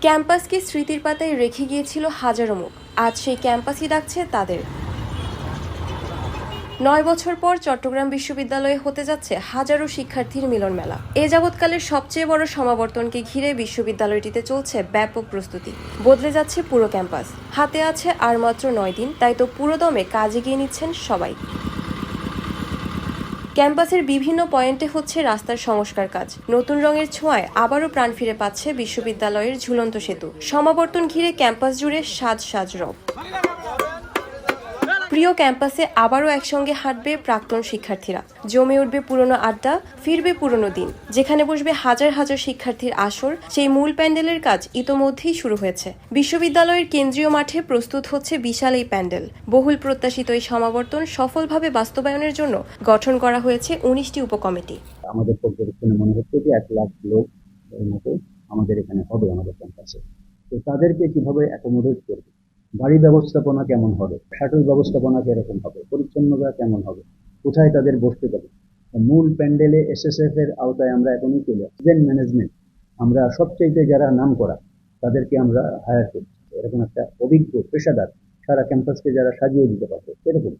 ক্যাম্পাসকে স্মৃতির পাতায় রেখে গিয়েছিল হাজারো মুখ। আজ সেই ক্যাম্পাসই ডাকছে তাদের। নয় বছর পর চট্টগ্রাম বিশ্ববিদ্যালয়ে হতে যাচ্ছে হাজারো শিক্ষার্থীর মিলন মেলা। এ যাবৎকালের সবচেয়ে বড় সমাবর্তনকে ঘিরে বিশ্ববিদ্যালয়টিতে চলছে ব্যাপক প্রস্তুতি। বদলে যাচ্ছে পুরো ক্যাম্পাস। হাতে আছে আর মাত্র নয় দিন, তাই তো পুরোদমে কাজে গিয়ে নিচ্ছেন সবাই। ক্যাম্পাসের বিভিন্ন পয়েন্টে হচ্ছে রাস্তার সংস্কার কাজ। নতুন রঙের ছোঁয়ায় আবারও প্রাণ ফিরে পাচ্ছে বিশ্ববিদ্যালয়ের ঝুলন্ত সেতু। সমাবর্তন ঘিরে ক্যাম্পাস জুড়ে সাজ সাজ রব। প্রিয় ক্যাম্পাসে আবারও একসঙ্গে হাঁটবে প্রাক্তন শিক্ষার্থীরা। জমে উঠবে পুরনো আড্ডা, ফিরবে পুরনো দিন। যেখানে বসবে হাজার হাজার শিক্ষার্থীর আসর, সেই মূল প্যান্ডেলের কাজ ইতোমধ্যেই শুরু হয়েছে। বিশ্ববিদ্যালয়ের কেন্দ্রীয় মাঠে প্রস্তুত হচ্ছে বিশাল এই প্যান্ডেল। বহুল প্রত্যাশিত এই সমাবর্তন সফলভাবে বাস্তবায়নের জন্য গঠন করা হয়েছে উনিশটি উপকমিটি। আমাদের পর্যবেক্ষণে মনে হচ্ছে যে এক লাখ লোক আমাদের এখানে হবে আমাদের ক্যাম্পাসে। তো তাদেরকে কীভাবে অ্যাকোমোডেট করবে? গাড়ি ব্যবস্থাপনা কেমন হবে? শাটল ব্যবস্থাপনা কীরকম হবে? পরিচ্ছন্নতা কেমন হবে? কোথায় তাদের বসতে দেবে? মূল প্যান্ডেলে এসএসএফ এর আওতায় আমরা এখনই চলে ইভেন্ট ম্যানেজমেন্ট আমরা সবচেয়ে যারা নাম করা তাদেরকে আমরা হায়ার করছি। এরকম একটা অভিজ্ঞ পেশাদার সারা ক্যাম্পাসকে যারা সাজিয়ে দিতে পারবে, সেরকম।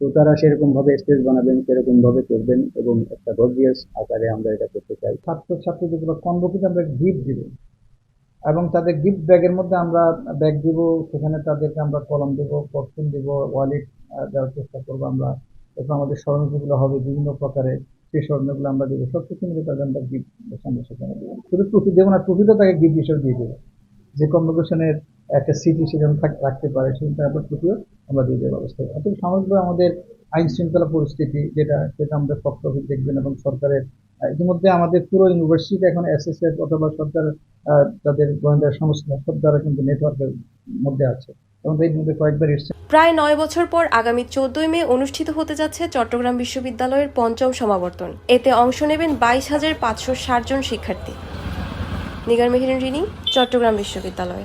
তো তারা সেরকম ভাবে স্টেজ বানাবেন সেরকম ভাবে করবেন এবং একটা গর্জিয়াস আকারে আমরা এটা করতে চাই। ছাত্র ছাত্রী যেগুলো কনভোকেট আমরা গিফট দিব। এবং তাদের গিফট ব্যাগের মধ্যে আমরা ব্যাগ দিব, সেখানে তাদেরকে আমরা কলম দিব পটফুল দিব ওয়ালেট দেওয়ার চেষ্টা করব আমরা। এরপর আমাদের স্মরণীয়গুলো হবে, বিভিন্ন প্রকারের সেই স্মরণীয়গুলো আমরা দেবো। সব কিছু মিলে তাদের আমরা গিফট সামনে সেখানে দেবো। শুধু ট্রফি দেবো না ট্রফিটা তাকে গিফট হিসেবে দিয়ে দেবো। যে কনভোকেশনের একটা সিটি সেখানে রাখতে পারে সেটা আমরা ট্রফিও আমরা দিয়ে দেওয়ার ব্যবস্থা অর্থাৎ সামগ্রিকভাবে আমাদের আইন শৃঙ্খলা পরিস্থিতি যেটা, সেটা আমাদের পক্ষে দেখবেন এবং সরকারের ইতিমধ্যে আমাদের পুরো ইউনিভার্সিটি এখন এসএসএফ অথবা সরকার তাদের গোয়েন্দা সংস্থা, সব দ্বারা কিন্তু নেটওয়ার্কের মধ্যে আছে প্রায় নয় বছর পর আগামী চোদ্দই মে অনুষ্ঠিত হতে যাচ্ছে চট্টগ্রাম বিশ্ববিদ্যালয়ের পঞ্চম সমাবর্তন। এতে অংশ নেবেন বাইশ হাজার পাঁচশো ষাট জন শিক্ষার্থী। নিগার মেহিরিন রিনি, চট্টগ্রাম বিশ্ববিদ্যালয়।